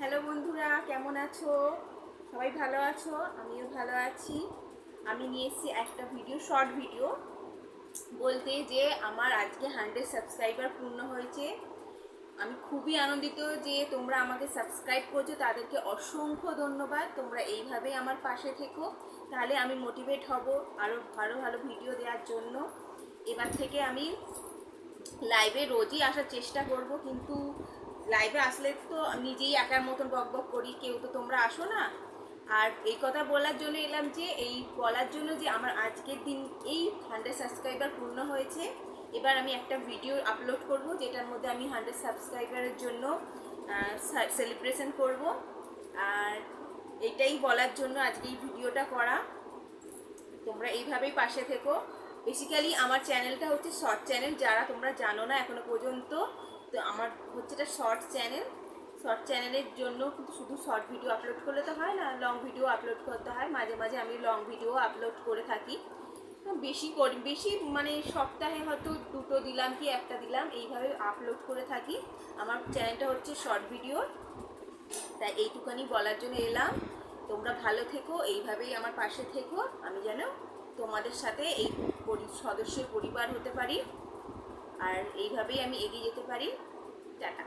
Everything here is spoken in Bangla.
হ্যালো বন্ধুরা, কেমন আছো? সবাই ভালো আছো? আমিও ভালো আছি। আমি নিয়ে এসেছি একটা ভিডিও শর্ট ভিডিও বলতে যে আমার আজকে হান্ড্রেড সাবস্ক্রাইবার পূর্ণ হয়েছে। আমি খুবই আনন্দিত যে তোমরা আমাকে সাবস্ক্রাইব করছ। তাদেরকে অসংখ্য ধন্যবাদ। তোমরা এইভাবেই আমার পাশে থেকো। তাহলে আমি মোটিভেট হব আরও ভালো ভালো ভিডিও দেওয়ার জন্য। এবার থেকে আমি লাইভে রোজই আসার চেষ্টা করব। কিন্তু লাইভে আসলে তো নিজেই একার মতন বক বক করি, কেউ তো তোমরা আসো না। আর এই কথা বলার জন্য এলাম যে, এই বলার জন্য যে আমার আজকের দিন এই হান্ড্রেড সাবস্ক্রাইবার পূর্ণ হয়েছে, এবার আমি একটা ভিডিও আপলোড করব, যেটার মধ্যে আমি হান্ড্রেড সাবস্ক্রাইবারের জন্য সেলিব্রেশন করব। আর এটাই বলার জন্য আজকে এই ভিডিওটা করা। তোমরা এইভাবেই পাশে থেকো। বেসিক্যালি আমার চ্যানেলটা হচ্ছে শর্ট চ্যানেল যারা তোমরা জানো না এখনও পর্যন্ত তো আমার হচ্ছে এটা শর্ট চ্যানেল শর্ট চ্যানেলের জন্য কিন্তু শুধু শর্ট ভিডিও আপলোড করলে তো হয় না লং ভিডিও আপলোড করতে হয়। মাঝে মাঝে আমি লং ভিডিও আপলোড করে থাকি। তো বেশি করি, বেশি মানে সপ্তাহে হয়তো দুটো দিলাম কি একটা দিলাম, এইভাবে আপলোড করে থাকি। আমার চ্যানেলটা হচ্ছে শর্ট ভিডিও তাই এইটুখানি বলার জন্য এলাম। তোমরা ভালো থেকো, এইভাবেই আমার পাশে থেকো। আমি যেন তোমাদের সাথে এই সদস্যের পরিবার হতে পারি। আর এইভাবেই আমি এগিয়ে যেতে পারি। টাটা।